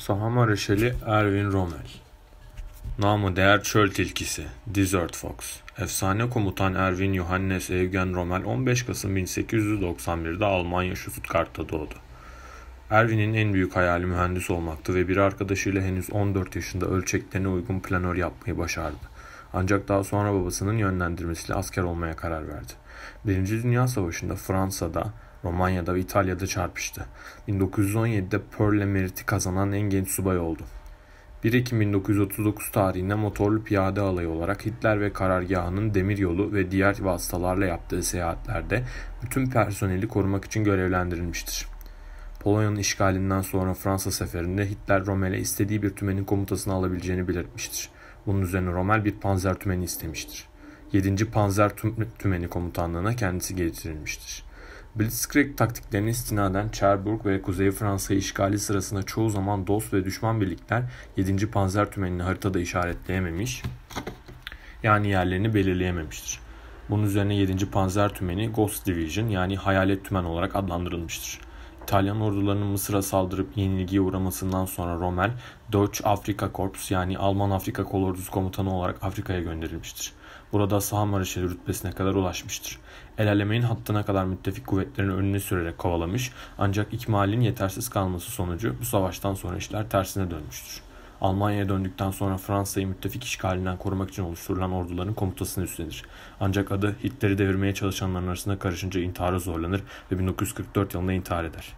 Saha Mareşali Erwin Rommel Namı değer çöl tilkisi Desert Fox Efsane komutan Erwin Johannes Eugen Rommel 15 Kasım 1891'de Almanya Stuttgart'ta doğdu. Erwin'in en büyük hayali mühendis olmaktı ve bir arkadaşıyla henüz 14 yaşında ölçeklerine uygun planör yapmayı başardı. Ancak daha sonra babasının yönlendirmesiyle asker olmaya karar verdi. Birinci Dünya Savaşı'nda Fransa'da Romanya'da ve İtalya'da çarpıştı. 1917'de Pearl Emerit'i kazanan en genç subay oldu. 1 Ekim 1939 tarihinde motorlu piyade alayı olarak Hitler ve karargahının demiryolu ve diğer vasıtalarla yaptığı seyahatlerde bütün personeli korumak için görevlendirilmiştir. Polonya'nın işgalinden sonra Fransa seferinde Hitler Rommel'e istediği bir tümenin komutasını alabileceğini belirtmiştir. Bunun üzerine Rommel bir panzer tümeni istemiştir. 7. Panzer Tümeni komutanlığına kendisi getirilmiştir. Blitzkrieg taktiklerine istinaden Cherbourg ve Kuzey Fransa işgali sırasında çoğu zaman dost ve düşman birlikler 7. Panzer Tümeni'ni haritada işaretleyememiş, yani yerlerini belirleyememiştir. Bunun üzerine 7. Panzer Tümeni Ghost Division yani Hayalet Tümen olarak adlandırılmıştır. İtalyan ordularının Mısır'a saldırıp yenilgiye uğramasından sonra Rommel, Deutsch Afrika Korps yani Alman Afrika Kolordusu Komutanı olarak Afrika'ya gönderilmiştir. Burada saha marşali rütbesine kadar ulaşmıştır. El hattına kadar müttefik kuvvetlerin önüne sürerek kovalamış ancak ikmalin yetersiz kalması sonucu bu savaştan sonra işler tersine dönmüştür. Almanya'ya döndükten sonra Fransa'yı müttefik işgalinden korumak için oluşturulan orduların komutasını üstlenir. Ancak adı Hitler'i devirmeye çalışanların arasında karışınca intihara zorlanır ve 1944 yılında intihar eder.